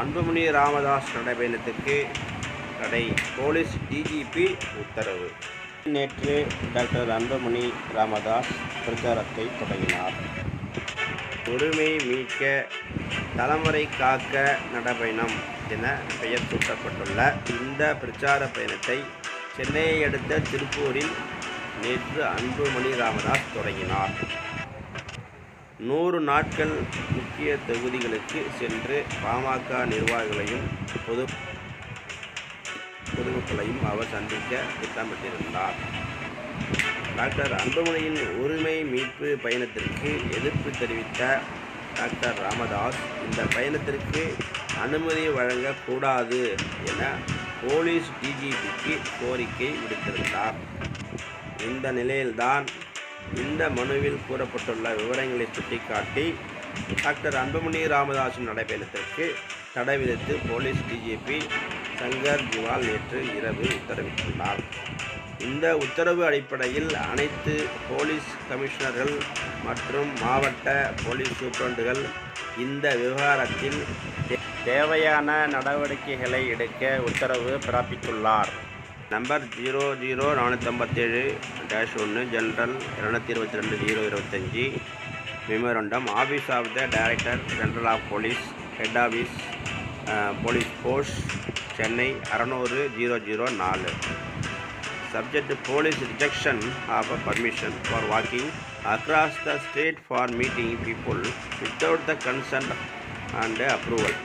அன்புமணி ராமதாஸ் நடைபயணத்துக்கு தடை. Police DGP உத்தரவு. நேற்று டாக்டர் அன்புமணி ராமதாஸ் பிரச்சாரத்தை தொடங்கினார். உரிமை மீட்க தலைமுறை காக்க நடைபயணம் என பெயர் சூட்டப்பட்டுள்ள இந்த பிரச்சார பயணத்தை சென்னையை அடுத்த திருப்பூரில் நேற்று அன்புமணி ராமதாஸ் தொடங்கினார். நூறு நாட்கள் முக்கிய தொகுதிகளுக்கு சென்று பாமக நிர்வாகிகளையும் பொது பொதுமக்களையும் அவர் சந்திக்க திட்டமிட்டிருந்தார். டாக்டர் அன்புமணியின் உரிமை மீட்பு பயணத்திற்கு எதிர்ப்பு தெரிவித்த டாக்டர் ராமதாஸ் இந்த பயணத்திற்கு அனுமதி வழங்கக்கூடாது என போலீஸ் டிஜிபிக்கு கோரிக்கை விடுத்திருந்தார். இந்த நிலையில்தான் இந்த மனுவில் கூறப்பட்டுள்ள விவரங்களை சுட்டிக்காட்டி டாக்டர் அன்புமணி ராமதாஸின் நடைபயணத்திற்கு தடை விதித்து போலீஸ் டிஜிபி சங்கர் ஜிவால் நேற்று இரவு உத்தரவிட்டுள்ளார். இந்த உத்தரவு அடிப்படையில் அனைத்து போலீஸ் கமிஷனர்கள் மற்றும் மாவட்ட போலீஸ் சூப்பரண்டுகள் இந்த விவகாரத்தில் தே- தேவையான நடவடிக்கைகளை எடுக்க உத்தரவு பிறப்பித்துள்ளார். நம்பர் ஜீரோ ஜீரோ நானூற்றம்பத்தேழு டேஷ் ஒன்று ஜென்ரல் இரநூத்தி இருபத்தி ரெண்டு ஜீரோ இருபத்தஞ்சி memorandum office of the director general of police head office police post Chennai அறநூறு ஜீரோ ஜீரோ நாலு subject police rejection of a permission for walking across the state for meeting people without the consent and approval